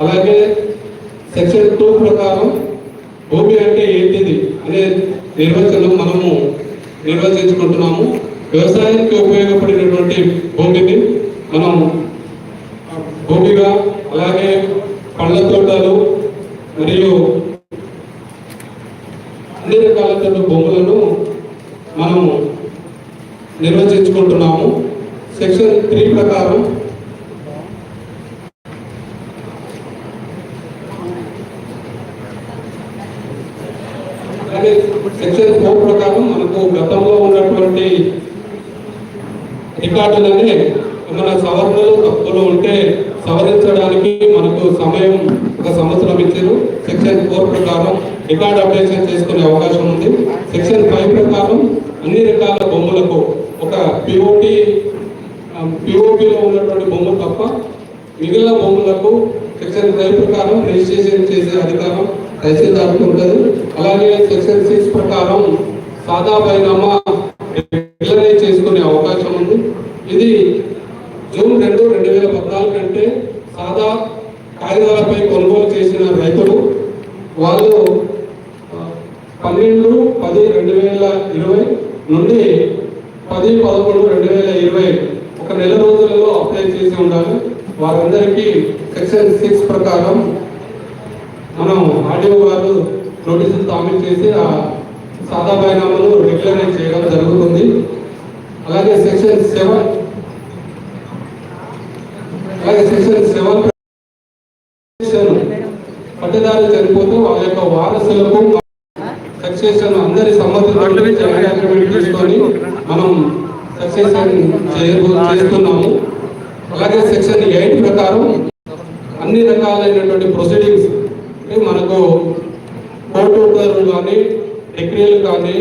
అలాగే section two ప్రకారం భూమి అంటే ఏంటిది అనే నిర్వచనం మనము నిర్వచించుకుంటున్నాము. వ్యవసాయానికి ఉపయోగపడినటువంటి భూమిని మనం భూమిగా అలాగే పళ్ళ తోటలు మరియు అన్ని రకాల భూములను మనము నిర్వచించుకుంటున్నాము. సెక్షన్ త్రీ ప్రకారం అలాగే సెక్షన్ ఫోర్ ప్రకారం మనకు గతంలో ఉన్నటువంటి రికార్డులనే మన సవరణలు తప్పులు ఉంటే సవరించడానికి మనకు సమయం ఒక సంవత్సరం ఇచ్చారు సెక్షన్ ఫోర్ ప్రకారం రికార్డ్ అప్డేషన్ చేసుకునే అవకాశం ఉంది సెక్షన్ ఫైవ్ ప్రకారం అన్ని రకాల బొమ్మలకు ఒక పిఓపి పిఓపిలో ఉన్నటువంటి బొమ్మలు తప్ప మిగిలిన బొమ్మలకు సెక్షన్ ఫైవ్ ప్రకారం రిజిస్ట్రేషన్ చేసే అధికారం తహసీల్దార్కు ఉంటుంది. అలాగే సెక్షన్ సిక్స్ ప్రకారం సాదా బైనామా రెగ్యులరైజ్ చేసుకునే అవకాశం ఉంది ఇది జూన్ రెండు రెండు వేల పద్నాలుగు కంటే సాదా కాగితాలపై కొనుగోలు చేసిన రైతులు వాళ్ళు ఆ, పన్నెండు పది రెండు వేల ఇరవై నుండి పది పదకొండు రెండు వేల ఇరవై ఒక నెల రోజులలో అప్లై చేసి ఉండాలి. వారందరికీ సెక్షన్ సిక్స్ ప్రకారం మనం ఆడియో గారు నోటీసులు తామిల్ చేసి ఆ సాదా బైనామాను రెగ్యులరైజ్ చేయడం జరుగుతుంది. అలాగే సెక్షన్ సెవెన్ అలాగే సెక్షన్ సెవెన్ పట్టదారు చనిపోతే వాళ్ళ యొక్క వారసులకు సక్సెషన్ అందరి agreement తీసుకొని మనం చేస్తున్నాము. అలాగే సెక్షన్ ఎయిట్ ప్రకారం అన్ని రకాలైనటువంటి ప్రొసీడింగ్స్ మనకు కోర్టు ఉత్తర్వులు కానీ డిగ్రీలు కానీ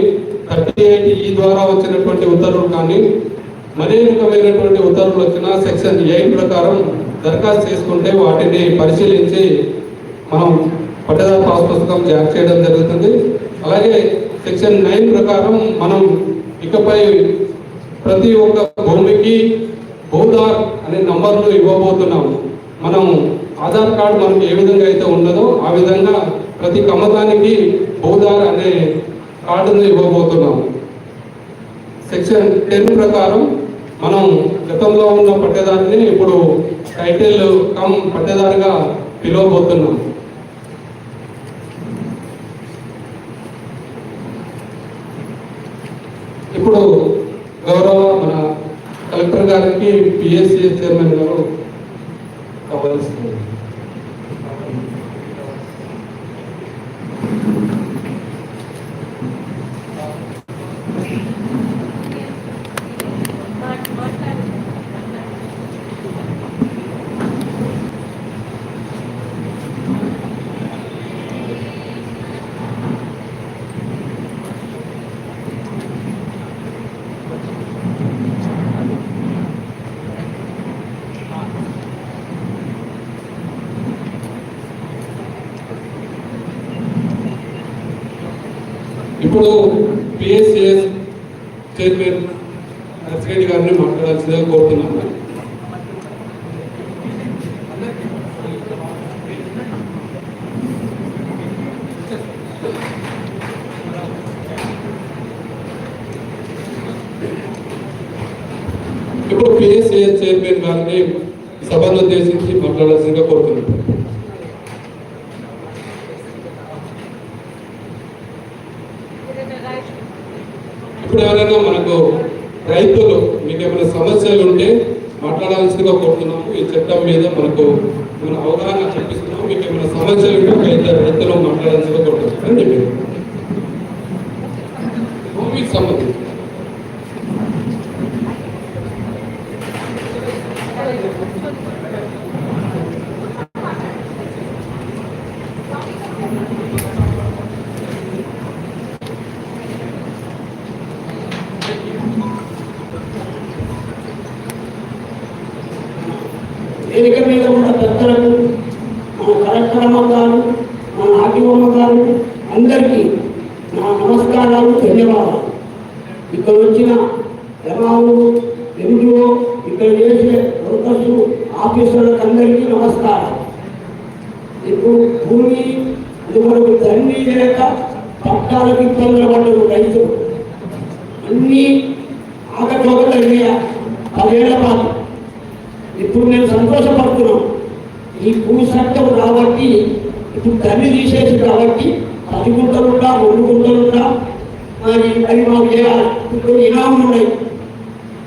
థర్టీ ఎయిట్ ఈ ద్వారా వచ్చినటువంటి ఉత్తర్వులు కానీ మరే రకమైనటువంటి ఉత్తర్వులు వచ్చినా సెక్షన్ ఎయిట్ ప్రకారం దరఖాస్తు చేసుకుంటే వాటిని పరిశీలించి మనం పట్టదారు పాస్ పుస్తకం జారీ చేయడం జరుగుతుంది. అలాగే సెక్షన్ నైన్ ప్రకారం మనం ఇకపై ప్రతి ఒక్క భూమికి భూదార్ అనే నంబర్లు ఇవ్వబోతున్నాము. మనం ఆధార్ కార్డు మనకి ఏ విధంగా అయితే ఉండదో ఆ విధంగా ప్రతి కమ్మకానికి భూదార్ అనే కార్డును ఇవ్వబోతున్నాము. సెక్షన్ టెన్ ప్రకారం మనం గతంలో ఉన్న పట్టేదారిని ఇప్పుడు టైటిల్ కమ్ పట్టేదారిగా పిలువబోతున్నాం ఇప్పుడు గౌరవ మన కలెక్టర్ గారికి పిఎస్సి చైర్మన్ గారు కావాల్సింది ఇప్పుడు పిఎస్సిఎస్ చైర్మన్ నర్సిరెడ్డి గారిని మాట్లాడాల్సిందిగా కోరుతున్నాను. ఇప్పుడు పిఎస్సిఎస్ చైర్మన్ గారిని సభను ఉద్దేశించి మాట్లాడాల్సిందిగా ఇప్పుడు మనకు రైతులు మీకు ఏమైనా సమస్యలు ఉంటే మాట్లాడాల్సిందిగా కోరుతున్నాము. ఈ చట్టం మీద మనకు మన అవగాహన చూపిస్తున్నాము మీకు ఏమైనా సమస్యలు ఉంటే ఇద్దరు రైతులు మాట్లాడాల్సిందిగా కోరుతున్నాం రండి మీరు. భూమికి సంబంధించి వేదిక మీద ఉన్న పెద్దలకు మన కలెక్టర్ అమ్మ గారు మన ఆర్టీఓమ్మ గారు అందరికీ నా నమస్కారాలు ధన్యవాదాలు ఇక్కడ వచ్చిన ఎమాలు ఎండిఓ ఇక్కడ చేసే వర్కర్స్ ఆఫీసర్లకు అందరికీ నమస్కారం ఇప్పుడు భూమి ఇదివరకు లేక పట్టాలకు ఇబ్బందులు పడ్డరు రైతులు అన్ని అయ్యా. పదేళ్ళ పాటు. ఇప్పుడు మేము సంతోషపడుతున్నాం ఈ భూమి చట్టం కాబట్టి ఇప్పుడు తల్లి తీసేసి కాబట్టి పది గుంటలుండా రెండు గుంటలుండా మరి అవి మాకు చేయాలి. ఇప్పుడు ఇనాములు ఉన్నాయి.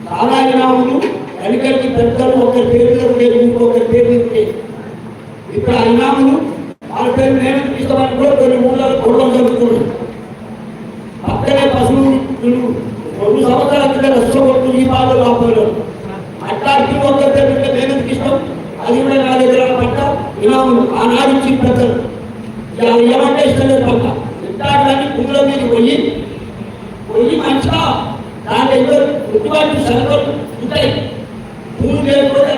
చాలా ఇనాములు వెనకటి పెద్దలు ఒకరి పేరు మీద ఉండేది ఇంకొకరి పేరు ఇప్పుడు ఆ ఇనాములు వాళ్ళ పేరు నేను ఇష్టమని కూడా కొన్ని మూలాలు గొడవలు జరుగుతుంది అక్కడే పశువులు రెండు సంవత్సరాల క్రితం నష్టపోతు ఈ బాధలు కాపాడు అట్లాంటి ఒక్క పేరు నేను ఇష్టం? అది కూడా నా దగ్గర పట్ట. ఇలా ఆనాడు ఇచ్చి పెద్దలు ఇలా ఏమంటే ఇష్టం లేదు పక్క ఇట్లాంటి పువ్వుల మీద పోయి పోయి మంచిగా దాని దగ్గర ఉద్యోగాలు సెలవులు ఉంటాయి. పూలు లేకపోతే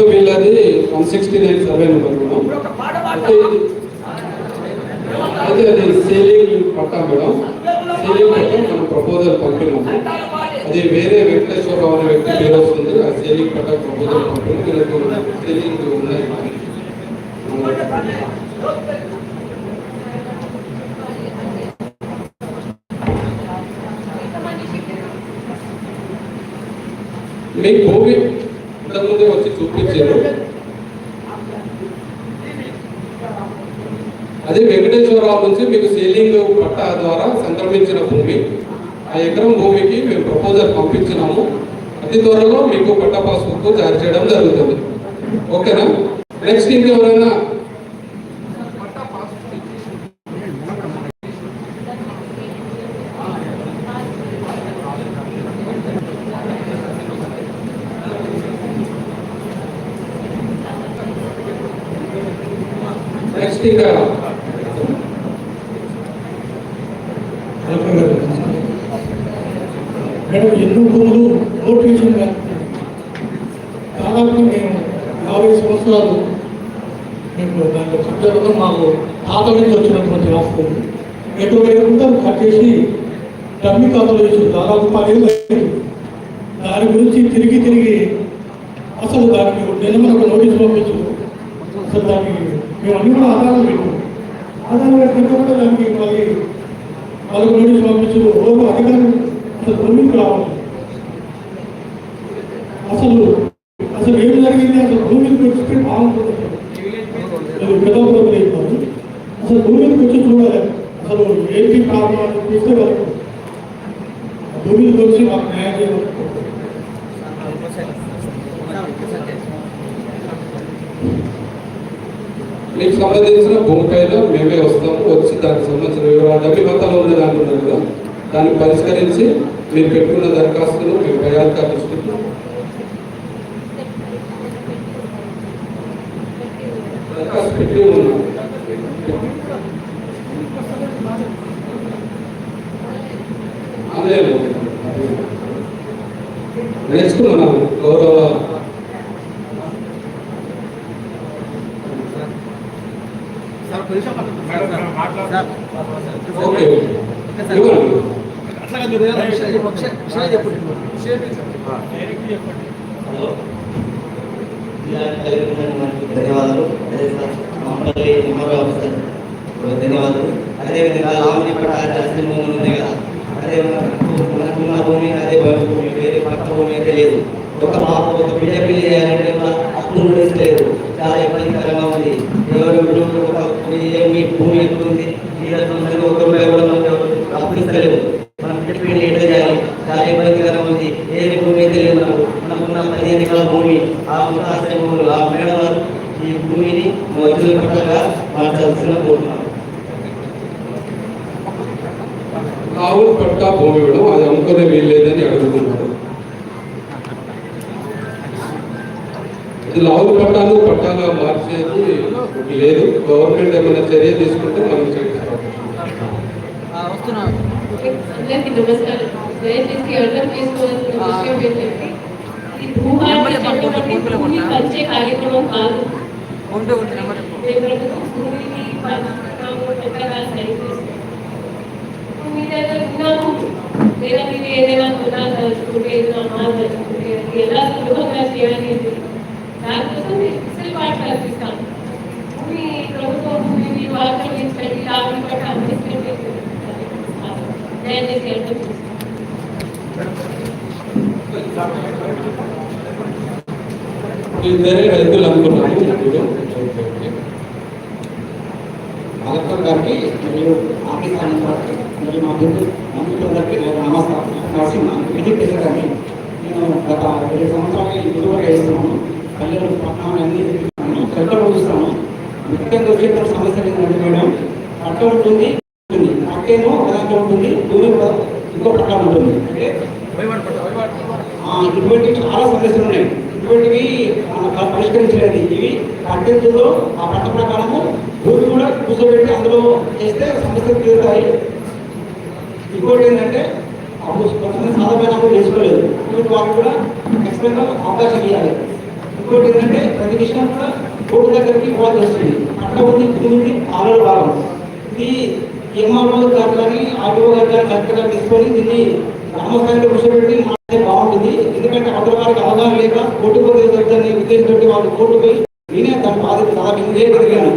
ఇప్పుడు వీళ్ళది one sixty nine survey number madam. అయితే అది సేలింగ్ పట్టా మేడం. సేలింగ్ పట్టా మనం ప్రపోజల్ పంపినాము. అది వేరే వెంకటేశ్వరరావు అనే వ్యక్తి పేరు వస్తుంది. ఆ సేలింగ్ పట్టా ప్రపోజల్ పంపిణీ వీళ్ళకు సేలింగ్ ఉన్నాయి. మీ భూమి ఇంతకుముందే వచ్చి చూపించారు. అదే వెంకటేశ్వరరావు నుంచి మీకు సీలింగ్ పట్టా ద్వారా సంక్రమించిన భూమి. ఆ ఎకరం భూమికి మేము ప్రపోజల్ పంపించినాము. అతి త్వరలో మీకు పట్టా పాస్బుక్ జారీ చేయడం జరుగుతుంది. ఓకేనా? నెక్స్ట్ ఇంకెవరైనా నెక్స్ట్ ఇంకా మేడం ఎన్నో భూములు నోటిఫికేషన్ దాదాపు మేము యాభై సంవత్సరాలు మేము దాంట్లో కట్టడం మాకు తాత నుంచి వచ్చినటువంటి ఆస్తులు ఎటు వేయకుండా కట్ చేసి డబ్బి ఖాతాలో వేసి దాని గురించి తిరిగి తిరిగి అసలు దానికి నిన్న ఒక నోటీస్ పంపించు. అసలు దానికి మేము అన్ని కూడా ఆధారాలు పెట్టాము ఆధారాలు పెట్టిన కూడా దానికి మళ్ళీ వాళ్ళకు నోటీస్ పంపించు. ఓరు అధికారులు అసలు భూమికి రావాలి. అసలు అసలు ఏం జరిగింది? అసలు భూమికి వచ్చితే బాగుంటుంది అది అసలు భూమికి వచ్చి చూడాలి. అసలు ఏంటి కారణం చూస్తే వరకు భూమికి వచ్చి మాకు న్యాయం చేయవచ్చు మీకు సంబంధించిన భూమిపైన మేమే వస్తాము వచ్చి దానికి సంబంధించిన వివరాలు డబ్బి మొత్తంలో ఉన్నది అంటున్నారు కదా. దాన్ని పరిష్కరించి మీరు పెట్టుకున్న దరఖాస్తులు మీ పై అధికారుల దృష్టికి దరఖాస్తు పెట్టి ఉన్నాం లేదు నేర్చుకున్నాను గౌరవ ఓకే. ధన్యవాదాలు. మమ్మల్ని ధన్యవాదాలు. అదేవిధంగా లావణ్య పట్టాల అసలు ఉంది కదా. అదే మనకు మనకున్న భూమి అదే భూమి. వేరే పక్క భూమి అయితే లేదు. ఒక పాప ఒక బిడ్డ పెళ్ళి చేయాలంటే మన అప్పులు లేదు చాలా ఇబ్బందికరంగా ఉంది. ఎవరు ఎవరు ఒక మీ భూమి ఎక్కువ ఉంది? ఒక రూపాయి కూడా మనకు అప్పు ఇస్తలేదు. మనం బిడ్డ పెళ్ళి ఎట్లా చేయాలి? చాలా ఇబ్బందికరంగా ఉంది. ఏ భూమి అయితే లేదు మనకు. మనకున్న పదిహేను ఎకరాల భూమి. ఆ ముఖాశ్రయ భూములు ఆ మేడం ఈ భూమిని మొదలు పట్టగా మార్చాల్సిన కోరుతున్నాం ఆవులు పట్టా భూమి ఇవ్వడం అది అమ్ముకునే వీలు లేదని అడుగుతున్నాడు ఇది లావుల పట్టాలు పట్టాగా మార్చేది లేదు గవర్నమెంట్ ఏమైనా చర్య తీసుకుంటే మనం చేస్తాం అందరికీ నమస్కారం దయచేసి అర్థం చేసుకోవాల్సిన విషయం ఏంటంటే ఇది భూభారతి చట్టం అంటే భూమి పంచే కార్యక్రమం కాదు ఏ ప్రభుత్వం భూమిని పంచడము చట్టంగా సరి చేస్తుంది. మీ దగ్గర ఉన్నాము లేదా మీరు ఏదైనా కొనాలనుకుంటే ఏదైనా అమ్మాలనుకుంటే అది ఎలా సులభంగా చేయాలి అంటే దానికోసం మేము ఫిక్సల్ పార్ట్ కల్పిస్తాం భూమి ప్రభుత్వం భూమిని వాళ్ళకి ఇచ్చండి లాభం పట్ల అందిస్తుంది దయచేసి అర్థం చేసుకోండి. ఇద్దరే రైతులు అనుకున్నాము ఇప్పుడు కలెక్టర్ గారికి మరియు ఆఫీస్ అధికారికి మరియు మా బిందు మంత్రులందరికీ నేను నమస్కారం. నరసింహ విజిట్ గారిని నేను గత ఏడు సంవత్సరాలు ఇదివరకు వేస్తున్నాను పల్లెలు పట్టణం అన్ని చెట్టు చూస్తాను ముఖ్యంగా వచ్చే సమస్య ఏంటంటే మేడం పట్ట ఉంటుంది పట్టేమో పక్కేమో ఒక దాంట్లో ఉంటుంది భూమి ఇంకో పట్ట ఉంటుంది. అంటే ఇటువంటి చాలా సమస్యలు ఉన్నాయి. ఇటువంటివి పరిష్కరించలేదు. ఇవి పట్టణంలో ఆ పట్ట ప్రకారము భూమి కూడా కూర్చోబెట్టి అందులో చేస్తే సమస్యలు తీరుతాయి ఇంకోటి ఏంటంటే అప్పుడు కొంతమంది సాధారణ చేసుకోలేదు. ఇటువంటి వాళ్ళు కూడా ఖచ్చితంగా అవకాశం ఇవ్వాలి. ఇంకోటి ఏంటంటే ప్రతి విషయం కూడా కోర్టు దగ్గరికి పోవాల్సి వస్తుంది. అట్లా ఉంది భూమి ఉంది ఆలో భాగం. ఇది ఎంఆర్ఓ గారు కానీ ఆర్టీఓ గారు కానీ కరెక్ట్గా తీసుకొని దీన్ని గ్రామస్థాయిలో కూర్చోబెట్టి మాట్లాడితే బాగుంటుంది. ఎందుకంటే అవతల వారికి అవగాహన లేక కోర్టు పోతే ఉద్దేశంతో వాళ్ళు కోర్టు పోయి నేనే దాని బాధ్యత సాధించే ఎదిగాను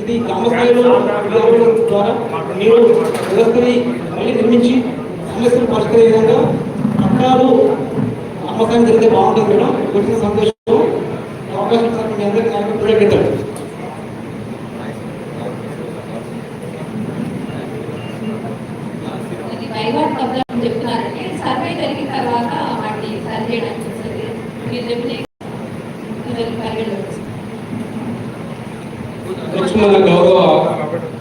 ఇది గ్రామస్థాయిలో ద్వారా మీరు వ్యవస్థని మళ్ళీ నిర్మించి సమస్యలు పరిష్కరే విధంగా పట్టాలు అమ్మకాన్ని జరిగితే బాగుంటుంది మేడం వచ్చిన సంతోషం. అవకాశం ఇచ్చినందుకు మీ అందరికీ నాకు చెప్తున్నారంటే సర్వే జరిగిన తర్వాత వాటిని సరి చేయడానికి మీరు చెప్పిన పరిగణలోకి నెక్స్ట్ మన గౌరవ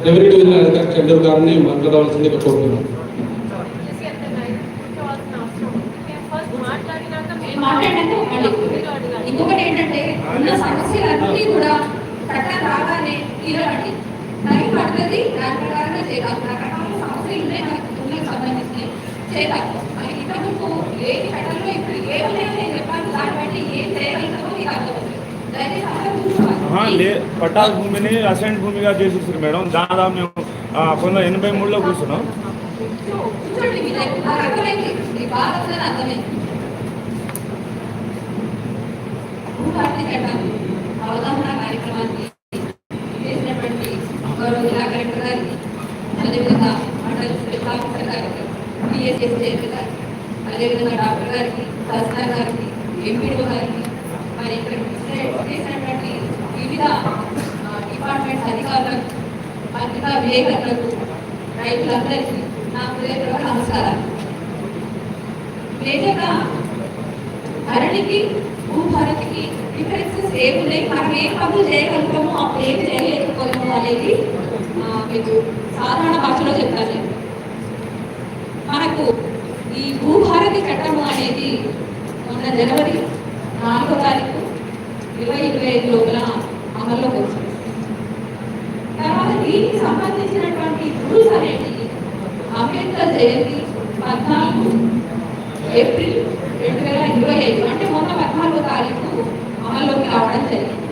రెవెన్యూ డివిజన్ అధికారి చంద్రు గారిని మాట్లాడవలసిందిగా కోరుతున్నాం ఇంకొకటి ఏంటంటే ఉన్న సమస్యలన్నీ కూడా రాగానే తీరవండి. టైం పడుతుంది దాని ప్రకారంగా చేయాలి. రకరకాల సమస్యలు ఉన్నాయి సంబంధించి చేయాలి. చట్టంలో ఇప్పుడు నేను చెప్పాలి దాన్ని బట్టి ఏం చేయగలుగుతామో మీకు అర్థమవుతుంది దయచేసి అందరూ లే పట్టాల భూమిని అసైన్ భూమిగా చేసేసారు మేడం. దాదాపు మేము కొన్ని ఎనభై మూడులో కూర్చున్నాం. అవగాహన చేసినటువంటి గౌరవ జిల్లా కలెక్టర్ గారికి అదేవిధంగా మండల గారికి పిఎస్ఎస్ చైర్మన్ గారికి అదేవిధంగా డాక్టర్ గారికి తహసీల్దార్ గారికి ఎంపీడీ గారికి మరి ఇక్కడ చేసినటువంటి వివిధ డిపార్ట్మెంట్ అధికారులకు పత్రికా విలేకరులకు రైతులందరికీ నా హృదయపూర్వక నమస్కారాలు. మేజర్గా ధరణికి భూభారతికి డిఫరెన్సెస్ ఏమున్నాయి? మనం ఏ పనులు చేయగలుగుతాము అప్పుడు ఏం చేయలేకపోయాము అనేది మీకు సాధారణ భాషలో చెప్తాను మనకు ఈ భూభారతి చట్టము అనేది మొన్న జనవరి నాలుగో తారీఖు ఇరవై ఇరవై ఐదు లోపల అమల్లోకి వచ్చింది తర్వాత దీనికి సంబంధించినటువంటి రూల్స్ అనేవి అంబేద్కర్ జయంతి పద్నాలుగు ఏప్రిల్ రెండు వేల ఇరవై ఐదు అంటే మొన్న పద్నాలుగో తారీఖు అమల్లోకి రావడం జరిగింది.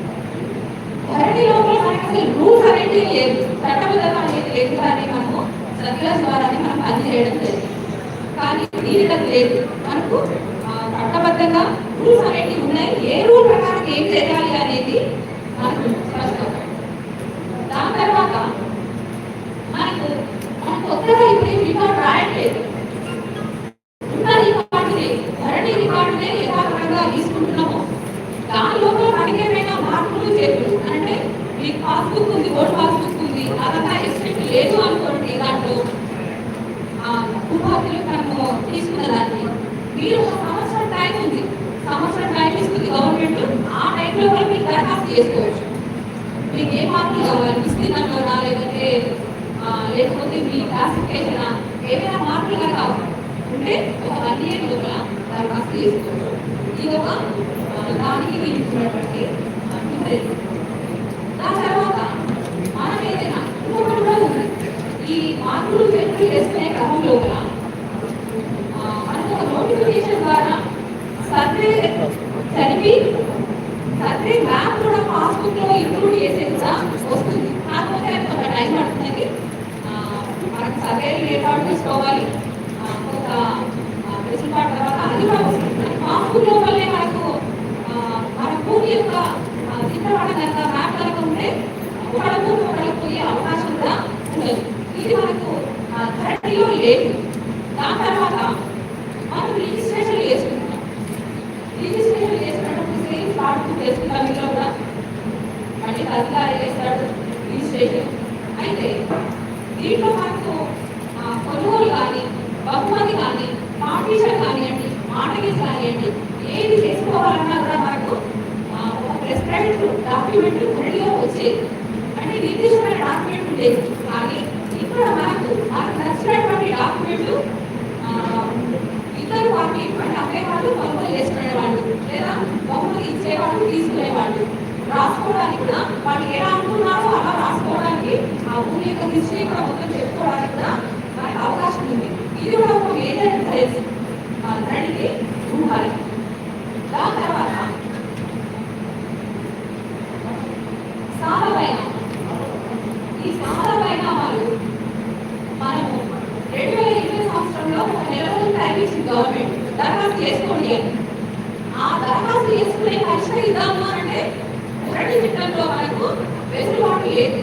ధరణి లోపల మనకి అసలు రూల్స్ అనేది లేదు చట్టబద్ధత అనేది లేదు కానీ మనము సర్క్యులర్స్ ద్వారానే మనం పనిచేయడం జరిగింది. కానీ దీనిలో లేదు. మనకు చట్టబద్ధంగా రూల్స్ అనేవి ఉన్నాయి. ఏ రూల్ ప్రకారం ఏం చేయాలి అనేది దాని తర్వాత మనకు మనకు కొత్తగా ఇప్పుడు ఈ రాయట్లేదు ఉన్న రికార్డుని ధరణి రికార్డునే యథాతథంగా తీసుకుంటున్నాము దాని లోపల మనకి ఏమైనా మార్పులు చేతులు అంటే మీకు పాస్బుక్ ఉంది ఓట్ పాస్బుక్ ఉంది అదంతా ఎస్టేట్ లేదు అనుకోండి దాంట్లో ఉపాధులు మనము తీసుకున్న దాన్ని మీరు ఒక సంవత్సరం టైం ఉంది. సంవత్సరం టైం ఇస్తుంది గవర్నమెంట్. ఆ టైంలో కూడా మీకు దరఖాస్తు చేసుకోవచ్చు. మీకు ఏ మార్పులు కావాలి? విస్తీర్ణంలోనా లేదంటే లేకపోతే మీ క్లాసిఫికేషన్? ఏమైనా మార్కులుగా కావాలి ఉంటే ఒక వన్ ఇయర్ లోపల దరఖాస్తు చేసుకోవచ్చు. ఇది ఒక దానికి తీసుకున్నటువంటి డిఫరెన్స్. దాని తర్వాత మనం ఏదైనా ఇంకొకటి కూడా ఉంది. ఈ మార్పులు చేసుకునే క్రమం లోపల మనకు ఒక నోటిఫికేషన్ ద్వారా సర్వే చదివి సర్వే మ్యాప్ కూడా పాస్బుక్లో ఇంక్లూడ్ చేసేది కూడా వస్తుంది. కాకపోతే అది కొంత టైం పడుతుంది. మనకు సర్వే రికార్డ్ తీసుకోవాలి. కొంత వెసులుబాటు తర్వాత అది కూడా వస్తుంది. పాస్బుక్ మనకు మన భూమి యొక్క ఆ, కనుక మ్యాప్ కనుక ఉంటే ఒకళ్ళ భూమి ఒకళ్ళకి పోయే అవకాశం కూడా ఉండదు. ఇది మనకు ధరటిలో లేదు. దాని తర్వాత మనం రిజిస్ట్రేషన్ చేసుకుంటాం రిజిస్ట్రేషన్ చేసుకున్నప్పుడు సేమ్ పార్ట్ చేసుకుంటాం ఇంట్లో కూడా మళ్ళీ అధికారి చేస్తాడు రిజిస్ట్రేషన్ అయితే దీంట్లో మనకు ఆ, కొనుగోలు కానీ బహుమతి కానీ పార్టీషన్ కానివ్వండి మార్టగేజ్ కానివ్వండి ఏది చేసుకోవాలన్నా కూడా మనకు ఆ, ఒక ప్రెస్క్రైబ్డ్ డాక్యుమెంట్ రెడీగా వచ్చేది అంటే నిర్దిష్టమైన డాక్యుమెంట్ ఉండేది కానీ ఇక్కడ మనకు మనకు నచ్చినటువంటి డాక్యుమెంట్ ఇద్దరు పార్టీ అంటే అమ్మేవాళ్ళు కొనుగోలు చేసుకునేవాళ్ళు లేదా బహుమతి ఇచ్చేవాళ్ళు తీసుకునేవాళ్ళు రాసుకోవడానికి కూడా వాళ్ళు ఎలా అనుకున్నారో అలా రాసుకోవడానికి ఆ భూమి యొక్క హిస్టరీ కూడా మొత్తం చెప్పుకోవడానికి కూడా మనకి అవకాశం ఉంది ఇది కూడా ఒక మేజర్ డిఫరెన్స్ ధరణికి భూమాలకి దాని తర్వాత సాధమైన ఈ సాధమైన వాళ్ళు మనము రెండు వేల ఇరవై సంవత్సరంలో ఒక నెల రోజులు టైం ఇచ్చింది గవర్నమెంట్ దరఖాస్తు చేసుకోండి. అని ఆ దరఖాస్తు చేసుకునే పరిష్కరిద్దాము అని అంటే ఒకటి చట్టంలో మనకు వెసులుబాటు ఏది?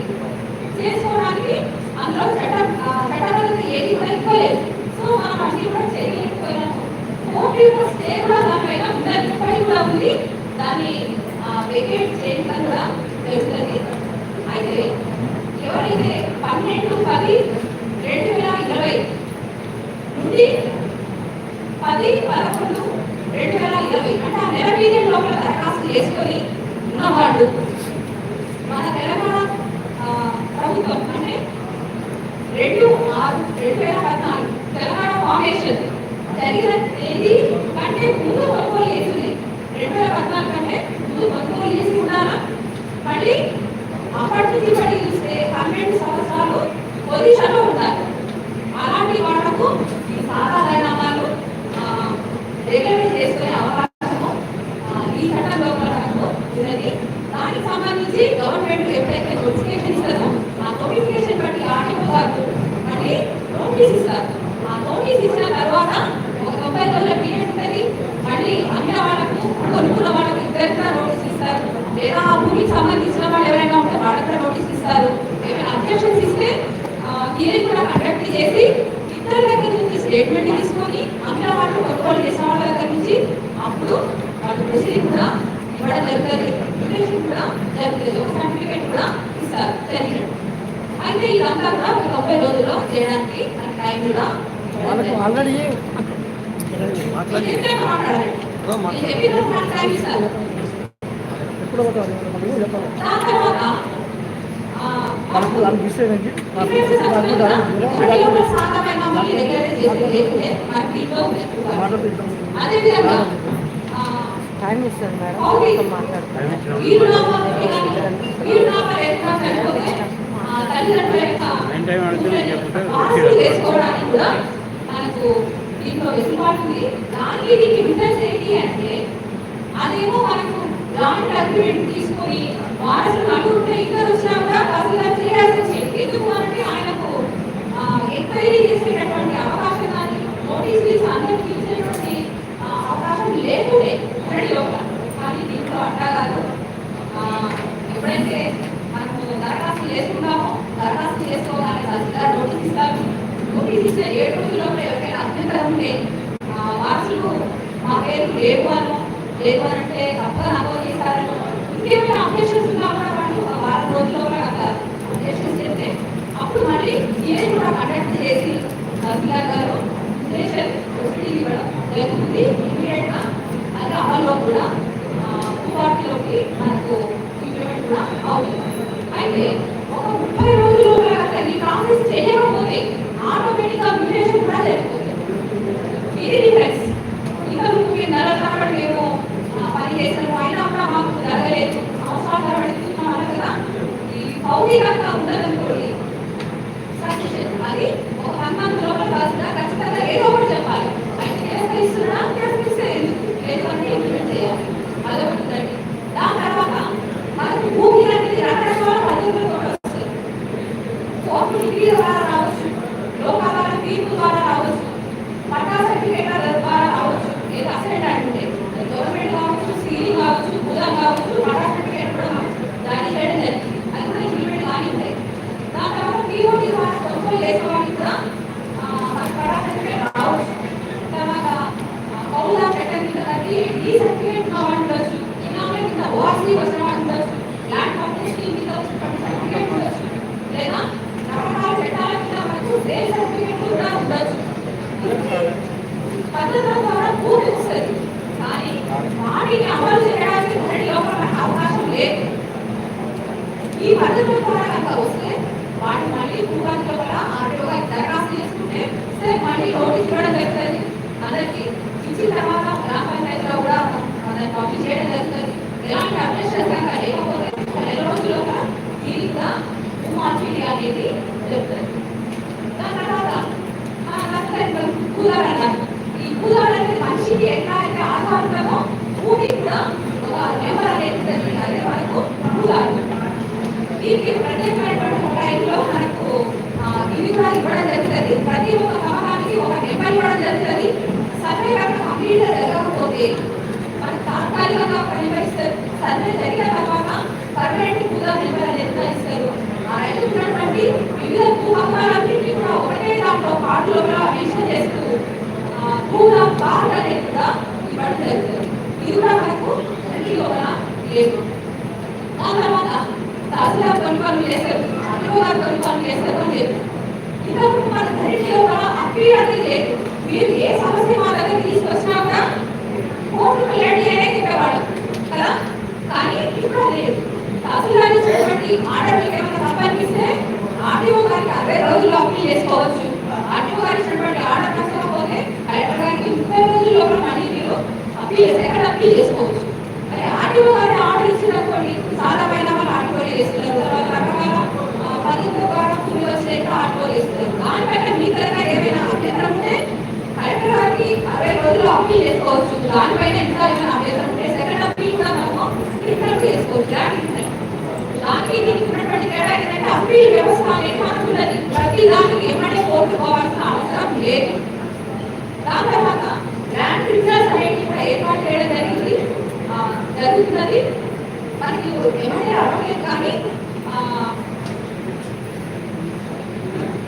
చేసుకోవడానికి అందులో చట్టం చట్టబద్ధత ఏది కూడా ఇవ్వలేదు సో మనం అన్ని కూడా చేయలేకపోయినాము కోర్టు స్టే కూడా దానిపైన కూడా ఉంది. దాన్ని వెకేట్ చేయడం కూడా జరుగుతుంది అయితే ఎవరైతే పన్నెండు పది రెండు వేల ఇరవై నుండి పది పదకొండు. రెండు వేల ఇరవై. అంటే ఆ నెల పీరియడ్ లోపల దరఖాస్తు చేసుకొని ఉన్నవాళ్ళు మన తెలంగాణ ప్రభుత్వం అంటే రెండు ఆరు రెండు వేల పద్నాలుగు తెలంగాణ ఫార్మేషన్ జరిగిన తేదీ కంటే ముందు కొనుగోలు చేసింది. రెండు వేల పద్నాలుగు కంటే ముందు కొనుగోలు చేసి మళ్ళీ అప్పటి నుంచి బట్టి చూస్తే పన్నెండు సంవత్సరాలు పొజిషన్లో ఉంటారు అలాంటి వాళ్ళు ఈ సాధారణ వాళ్ళు రెగ్యులేట్ చేసుకునే అవకాశము ఆ, ఈ చట్టం లోపల మనకు ఉన్నది దానికి సంబంధించి గవర్నమెంట్ ఎప్పుడైతే నోటిఫికేషన్ ఇస్తారో ఆ నోటిఫికేషన్ బట్టి ఆర్టీఓ గారు మళ్ళీ నోటీస్ ఇస్తారు ఆ నోటీస్ ఇచ్చిన తర్వాత ఒక తొంభై రోజుల పీరియడ్ ఉంటుంది మళ్ళీ అమ్మిన వాళ్ళకు కొనుక్కున్న వాళ్ళకు ఇద్దరికి కూడా నోటీస్ ఇస్తారు లేదా ఆ భూమికి సంబంధించిన వాళ్ళు ఎవరైనా ఉంటే వాళ్ళకి కూడా నోటీస్ ఇస్తారు. ఏమైనా అబ్జెక్షన్స్ ఇస్తే హియరింగ్ కూడా కండక్ట్ చేసి ఇద్దరి దగ్గర నుంచి స్టేట్మెంట్ తీసుకొని అమ్మిన వాళ్ళు కొనుగోలు చేసిన వాళ్ళ దగ్గర నుంచి అప్పుడు వాళ్ళు ప్రొసీడింగ్ కూడా ఇవ్వడం జరుగుతుంది. రిలేషన్ కూడా జరుగుతుంది. ఒక సర్టిఫికేట్ కూడా ఇస్తారు. జరిగినట్టు అయితే ఇదంతా కూడా ఒక తొంభై రోజుల్లో చేయడానికి మనకి టైం కూడా మాట్లాడాలి చెప్పిన టైం ఇస్తారు ఎప్పుడు అవుతారు మనకు తీద్దాం. అదేవిధంగా ఆ, టైం ఇస్తారు మేడం. మాట్లాడతారు మనకు దీంట్లో వెసులుబాటు ఉంది. దానికి దీనికి డిఫరెన్స్ ఏంటి అంటే అదేమో మనకు జాయింట్ అగ్రిమెంట్ తీసుకొని వారసులు అనుకుంటే పద్ధతుల ద్వారా భూమి వస్తుంది కానీ వాటిని అమలు చేయడానికి మొదటి లోపల మనకు అవకాశం లేదు ఈ పద్ధతుల ద్వారా కనుక వస్తే వాటి మళ్ళీ భూభాగం లోపల ఆర్టీఓ గారికి దరఖాస్తు చేసుకుంటే సరే మళ్ళీ నోటీస్ ఇవ్వడం జరుగుతుంది అందరికి ఇచ్చిన తర్వాత గ్రామ పంచాయతీలో కూడా దాన్ని పబ్లిష్ చేయడం జరుగుతుంది ఎలాంటి లేకపోతే నెల అనేది జరుగుతుంది దాని తర్వాత కూలర్ అన్నారు ఈ కూలర్ అనేది మనిషికి ఎట్లా అయితే ఆధారమో కూడా ఒక నెంబర్ అనేది మనకు కూలర్ దీనికి ప్రత్యేకమైనటువంటి టైంలో మనకు ఇది కూడా ఇవ్వడం జరుగుతుంది. ప్రతి ఒక్క భవనానికి ఒక నెంబర్ ఇవ్వడం జరుగుతుంది సర్వే కంప్లీట్ జరగకపోతే మనకు తాత్కాలికంగా ఒక నెంబర్ ఇస్తారు సర్వే జరిగిన తర్వాత పర్మనెంట్ ఉన్నటువంటి వివిధ భూభాగాలన్నింటినీ కూడా ఒకటే దాంట్లో చేస్తూ ఆ, భూమి అనేది కూడా ఇవ్వడం జరుగుతుంది ఇది కూడా మనకు లోపల లేదు. దాని తర్వాత తహసీల్దార్ కొన్ని పనులు చేస్తారు అటువ కొన్ని పనులు చేస్తారు లేదు మన అప్పీల్ అనేది లేదు. మీరు ఏ సమస్య మా దగ్గర తీసుకొచ్చినా కూడా కోర్టు లేట్ కానీ ఇప్పుడు లేదు. తహసీల్దార్ ఇచ్చినటువంటి ఆర్డర్ ఏమైనా తప్పనిపిస్తే ఆర్టీఓ గారికి అరవై రోజుల్లో అప్పీల్ చేసుకోవచ్చు. ఆర్టీఓ గారు ఇచ్చినటువంటి ఆర్డర్ నచ్చకపోతే కలెక్టర్ గారికి ముప్పై రోజుల లోపల మళ్ళీ మీరు అప్పీల్ అప్పీల్ చేసుకోవచ్చు మరి ఆర్టీఓ గారి ఆర్డర్ ఇచ్చినటువంటి సాధారణ వాళ్ళు ఆర్టీఓ చేస్తున్నారు తర్వాత రకరకాల ఆ, పద్ధతుల ద్వారా కూలి వచ్చినట్టు ఆర్టీఓ చేస్తున్నారు దానిపైన మీ దగ్గర ఏమైనా అభ్యంతరం ఉంటే కలెక్టర్ గారికి అరవై రోజుల్లో అప్పీల్ చేసుకోవచ్చు దానిపైన ఇంకా ఏమైనా అభ్యంతరం ఉంటే సెకండ్ అప్పీల్ కూడా మనము రిఫర్ చేసుకోవచ్చు దానికి ఉన్నాయి. దానికి దీనికి ఉన్నటువంటి తేడా ఏంటంటే అప్పీల్ వ్యవస్థ అనేది మనకు ఉన్నది ప్రతి దానికి ఏమంటే కోర్టు పోవాల్సిన అవసరం లేదు. దాని తర్వాత గ్రాండ్ రిజర్వ్ సొసైటీ కూడా ఏర్పాటు చేయడం జరిగింది. జరుగుతున్నది. మనకి ఏమంటే అవ్వలేదు కానీ ఆ,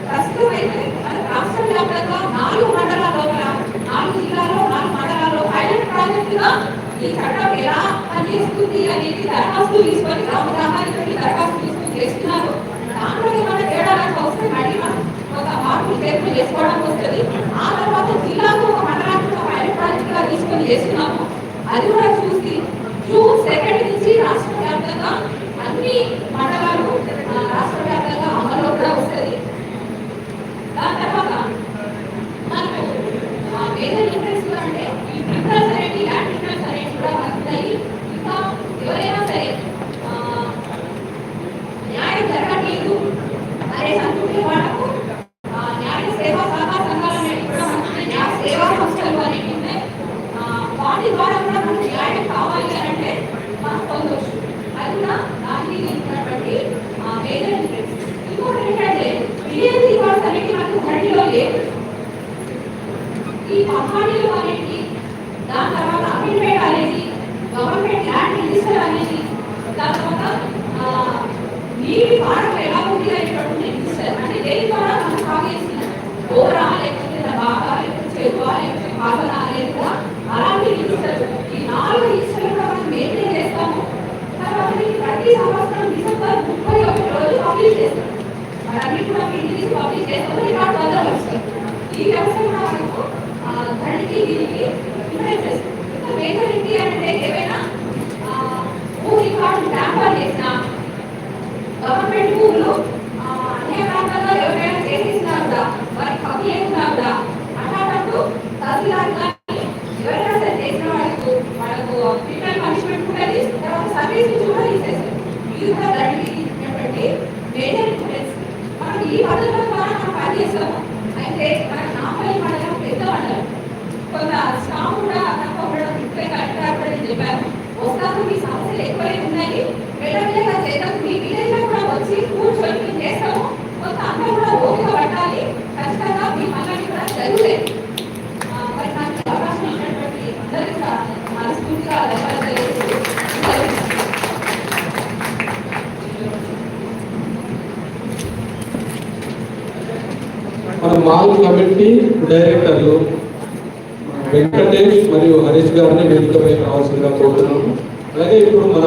ప్రస్తుతం అయితే మన రాష్ట్ర వ్యాప్తంగా నాలుగు మండలాల లోపల నాలుగు జిల్లాలో నాలుగు మండలాల్లో పైలట్ ప్రాజెక్టుగా ఈ చట్టం ఎలా పనిచేస్తుంది అనేది దరఖాస్తు తీసుకొని గ్రామ గ్రామానికి దరఖాస్తు తీసుకొని చేస్తున్నారు. దాంట్లో వస్తే మళ్ళీ మనం ఒక మార్పులు చేర్పులు చేసుకోవడం వస్తుంది ఆ తర్వాత జిల్లాకు ఒక మండలానికి ఒక తీసుకొని చేస్తున్నాము అది కూడా చూసి జూన్ సెకండ్ నుంచి రాష్ట్ర వ్యాప్తంగా అన్ని మండలాలు ఆ, రాష్ట్ర వ్యాప్తంగా అమల్లో కూడా వస్తుంది దాని తర్వాత మనకు మేజర్ డిఫరెన్స్ అంటే ఈ ప్రిఫరెన్స్ అనేది ల్యాండ్ ప్రిఫరెన్స్ అనేది కూడా మనకు ఉన్నాయి ఇంకా ఎవరైనా సరే ఆ, న్యాయం జరగట్లేదు అవన్నీ మనకు లేదు ఈ అనేది దాని తర్వాత అమీర్పేట అనేది గవర్నమెంట్ ల్యాండ్ రిజిస్టర్ అనేది దాని తర్వాత నీటి పాడక ఎలా ఉంది అనేటటువంటి రిజిస్టర్ అంటే దేని ద్వారా మనం సాగేసిన ఓరా లేకపోతే బాగా లేకపోతే చెరువా లేకపోతే అలాంటి రిజిస్టర్ ఈ నాలుగు రిజిస్టర్లు కూడా మనం మెయింటైన్ చేస్తాము తర్వాత ప్రతి సంవత్సరం డిసెంబర్ ముప్పై ఒకటి రోజు పబ్లిష్ చేస్తాం అవన్నీ కూడా ఇంటికి పబ్లిష్ చేస్తాము రికార్డ్ వల్ల వస్తాయి ఈ వ్యవస్థ కూడా మనకు ఆ, ధరణికి దీనికి డిఫరెన్స్ చేస్తాం ఇంకా మేజర్ ఏంటి అంటే ఏవైనా ఆ, భూ రికార్డు ట్యాంపర్ చేసినా గవర్నమెంట్ భూములు ఆ, అన్ని ప్రాంతాల్లో ఎవరైనా చేసేసినా కూడా వారికి హక్కు లేకున్నా కూడా అట్లాంటప్పుడు తహసీల్దార్ కానీ ఎవరైనా సరే చేసిన వాళ్ళకు వాళ్ళకు క్రిమినల్ పనిష్మెంట్ ఉంటుంది తర్వాత సర్వీస్ నుంచి కూడా తీసేస్తారు ఇది కూడా ధరణికి ఇచ్చినటువంటి మేజర్ డిఫరెన్స్ ఈ పద్ధతుల ద్వారా మనం పనిచేస్తాము అయితే మన నాపల్లి మండలం పెద్ద మండలం కొంత స్టాఫ్ కూడా తప్పకుండా ఇప్పుడే కలెక్టర్ కూడా నేను చెప్పాను. వస్తాము మీ సమస్యలు ఎక్కువే ఉన్నాయి వెళ్ళగా చేద్దాం. మీ విలేజ్లో కూడా వచ్చి కూర్చొని చేస్తాము. కొంత అందరూ కూడా ఓపిక పట్టాలి. ఖచ్చితంగా మీ పనులన్నీ కూడా జరుగుతాయి ఆ, మరి నాకు ఈ అవకాశం ఇచ్చినటువంటి అందరికీ కూడా మనస్ఫూర్తిగా ధన్యవాదాలు తెలియజేస్తూ మన మాల్ కమిటీ డైరెక్టర్లు వెంకటేష్ మరియు హరీష్ గారిని మీతో రావాల్సిందిగా కోరుతున్నాము. అలాగే ఇప్పుడు మన